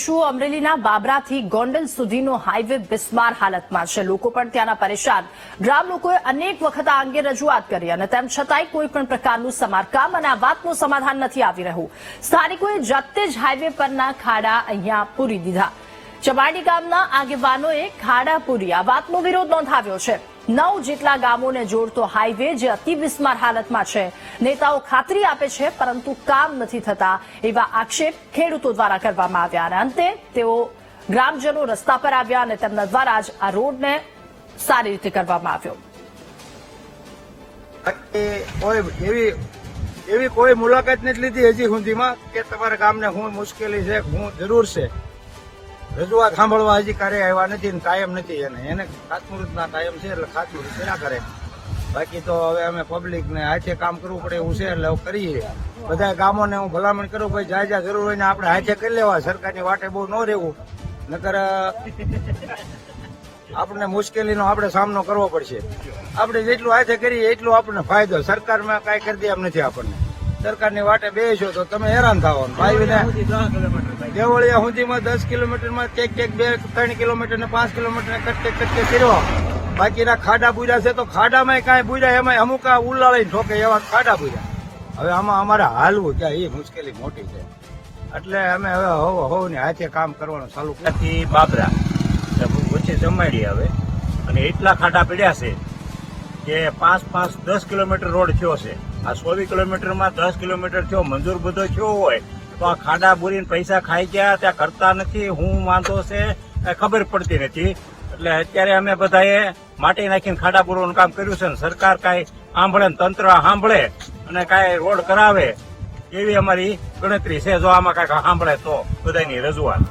શું અમરેલીના બાબરાથી ગોંડલ સુધીનો હાઈવે બિસ્માર હાલતમાં છે. લોકો પણ ત્યાંના પરેશાન. ગ્રામ લોકોએ અનેક વખત આ અંગે રજૂઆત કરી અને તેમ છતાંય કોઈ પણ પ્રકારનું સમારકામ અને આ વાતનું સમાધાન નથી આવી રહ્યું. સ્થાનિકોએ જાતે જ હાઈવે પરના ખાડા અહીંયા પૂરી દીધા. ચબાડી ગામના આગેવાનોએ ખાડા પૂરી. આ વાતનો વિરોધ નોંધાવ્યો છે. નવ જેટલા ગામોને જોડતો હાઈવે જે અતિ બિસ્માર હાલતમાં છે. નેતાઓ ખાતરી આપે છે, પરંતુ કામ નથી થતા એવા આક્ષેપ ખેડૂતો દ્વારા કરવામાં આવ્યા અને અંતે તેઓ ગ્રામજનો રસ્તા પર આવ્યા અને તેમના દ્વારા જ આ રોડને સારી રીતે કરવામાં આવ્યો. એવી એવી કોઈ મુલાકાત નથી લીધી હજી સુધીમાં કે તમારા ગામને શું મુશ્કેલી છે, હું જરૂર છે. રજૂઆત સાંભળવા હજી કાર્ય આવ્યા નથી ને કાયમ નથી એને. એને ખાતમુહૂર્તના કાયમ છે એટલે ખાતમુહૂર્ત કર્યા કરે. બાકી તો હવે અમે પબ્લિક ને હાથે કામ કરવું પડે એવું છે એટલે કરીએ. બધા ગામોને હું ભલામણ કરું ભાઈ જ્યાં જ્યાં જરૂર હોય ને આપણે હાથે કરી લેવા. સરકારની વાટે બહુ ન રહેવું. નકર આપણને મુશ્કેલીનો આપણે સામનો કરવો પડશે. આપણે જેટલું હાથે કરીએ એટલું આપણને ફાયદો. સરકારમાં કાંઈ કરી દે એમ નથી આપણને. સરકારની વાટે બેસો તો તમે હેરાન થવાનું ભાઈને દેવળિયા સુધીમાં દસ કિલોમીટરમાં કેક કેક બે ત્રણ કિલોમીટર ને પાંચ કિલોમીટર કટકે કટકે ફેરવા. બાકીના ખાડા બુર્યા છે તો ખાડામાં કાંઈ બુર્યા એમાં અમુક આ ઉલ્લાળીને ઠોકે એવા ખાડા બુર્યા હવે આમાં અમારે હાલવું ક્યાં? એ મુશ્કેલી મોટી છે. એટલે અમે હવે હોવ હોવ ને હાથે કામ કરવાનું ચાલુ નથી બાબરા. વચ્ચે જમાડી હવે. અને એટલા ખાડા પડ્યા છે કે પાંચ પાંચ દસ કિલોમીટર રોડ થયો છે. આ સોવી કિલોમીટરમાં દસ કિલોમીટર થયો, મંજૂર બધો થયો હોય, તો આ ખાડા બોરીને પૈસા ખાઈ ગયા, ત્યાં કરતા નથી, હું વાંધો છે ખબર પડતી નથી. એટલે અત્યારે અમે બધાએ માટી નાખીને ખાડા બોરવાનું કામ કર્યું છે ને સરકાર કાંઈ સાંભળે ને તંત્ર સાંભળે અને કાંઈ રોડ કરાવે, એવી અમારી ગણતરી છે. જો આમાં કાંઈક સાંભળે તો બધાની રજૂઆત.